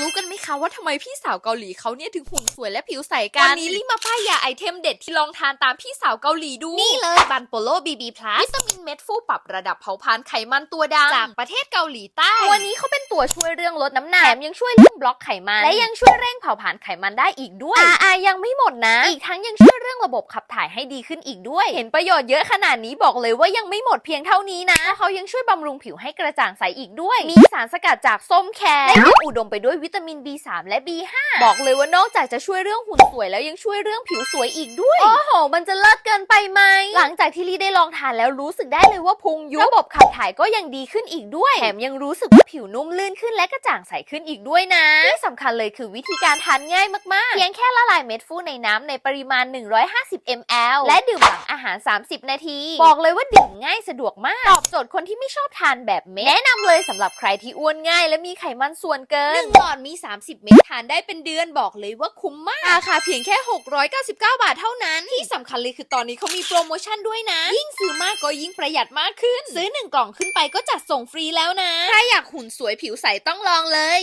รู้กันไหมคะว่าทำไมพี่สาวเกาหลีเขาเนี่ยถึงหุ่นสวยและผิวใสกัน วันนี้รีบมาป้ายยาไอเทมเด็ดที่ลองทานตามพี่สาวเกาหลีดู นี่เลยบันโปโลบีบีพลัสวิตามินเม็ดฟูปรับระดับเผาผลาญไขมันตัวดำจากประเทศเกาหลีใต้ ตัวนี้เขาเป็นตัวช่วยเรื่องลดน้ำหนักแถมยังช่วยเรื่องบล็อกไขมัน และยังช่วยเร่งเผาผลาญไขมันได้อีกด้วยอ่าอ่ายังไม่หมดนะ อีกทั้งยังช่วยเรื่องระบบขับถ่ายให้ดีขึ้นอีกด้วย เห็นประโยชน์เยอะขนาดนี้บอกเลยว่ายังไม่หมดเพียงเท่านี้นะเขายังช่วยบำรุงผิวให้กระจ่างใสอีกด้วย มีสารสกัดจากส้มแครและยังอุดมไปด้วยวิตามิน B3 และ B5 บอกเลยว่านอกจากจะช่วยเรื่องหุ่นสวยแล้วยังช่วยเรื่องผิวสวยอีกด้วย โอ้โห มันจะเลิศเกินไปไหม หลังจากที่ลี่ได้ลองทานแล้วรู้สึกได้เลยว่าพุงยุบระบบขับถ่ายก็ยังดีขึ้นอีกด้วย แถมยังรู้สึกว่าผิวนุ่มลื่นขึ้นและกระจ่างใสขึ้นอีกด้วยนะที่สำคัญเลยคือวิธีการทานง่ายมากๆ เพียงแค่ละลายเม็ดฟูในน้ำในปริมาณ150 ml และดื่มหลังอาหาร 30 นาที บอกเลยว่าดื่มง่ายสะดวกมาก ตอบโจทย์คนที่ไม่ชอบทานแบบเม็ด แนะนำเลยสำหรับใครที่อ้วนง่าย และมีไขมันส่วนเกินหนึ่งหลอดมี 30 เม็ดทานได้เป็นเดือนบอกเลยว่าคุ้มมาก ราคาเพียงแค่ 699 บาทเท่านั้น ที่สำคัญเลยคือตอนนี้เขามีโปรโมชั่นด้วยนะ ยิ่งซื้อมากก็ยิ่งประหยัดมากขึ้น ซื้อ 1 กล่องขึ้นไปก็จัดส่งฟรีแล้วนะใครอยากหุ่นสวยผิวใสต้องลองเลย